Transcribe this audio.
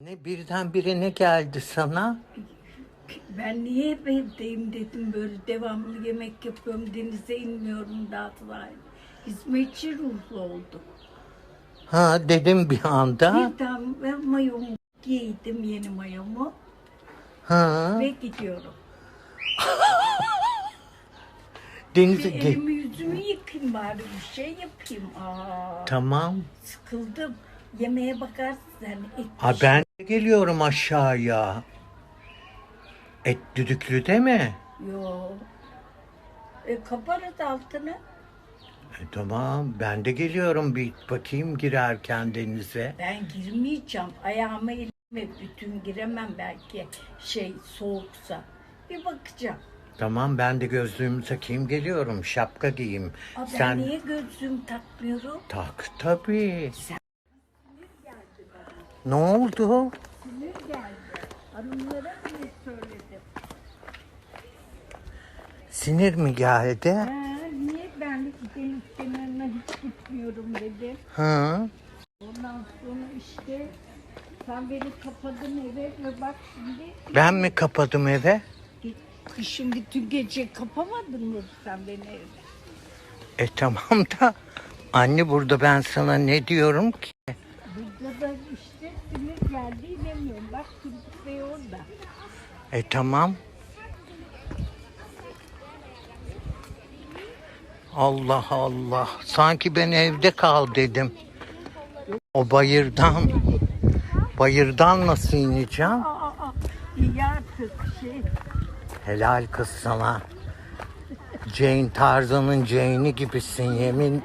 Ne birdenbire ne geldi sana? Ben niye hep evdeyim dedim böyle devamlı yemek yapıyorum denize inmiyorum daha sonra. Hizmetçi ruhlu oldum. Ha dedim bir anda. Birden ben mayomu giydim yeni mayomu Ha ve gidiyorum. denize Bir ge- elimi yüzümü yıkayayım bari bir şey yapayım. Aa, Tamam. sıkıldım. Yemeğe bakarsın sen. Et Ha ben geliyorum aşağıya. Et düdüklü de mi? Yo. E, kaparız altını. E, tamam ben de geliyorum bir bakayım girerken denize. Ben girmeyeceğim. Ayağımı elime bütün giremem belki şey soğuksa. Bir bakacağım. Tamam ben de gözlüğümü takayım geliyorum şapka giyeyim. Aa, ben Sen niye gözlüğümü takmıyorum? tak tabii. Ne oldu? Sinir geldi. Hanımlara bile söyledim. Sinir mi geldi? Ha, niye ben deniz kenarına hiç gitmiyorum dedim. Hı. Ondan sonra işte sen beni kapadın eve ve bak şimdi Ben mi kapadım eve? kışın bütün gece kapamadın mı sen beni evde? E tamam da anne burada ben sana ne diyorum ki? Burada da işte geldi demiyorum. Bak Turgut Bey orada. E tamam. Allah Allah. Sanki ben evde kal dedim. O bayırdan. Bayırdan nasıl ineceğim? Aa, aa, iyi artık şey. Helal kız sana. Jane Tarzan'ın Jane'i gibisin yemin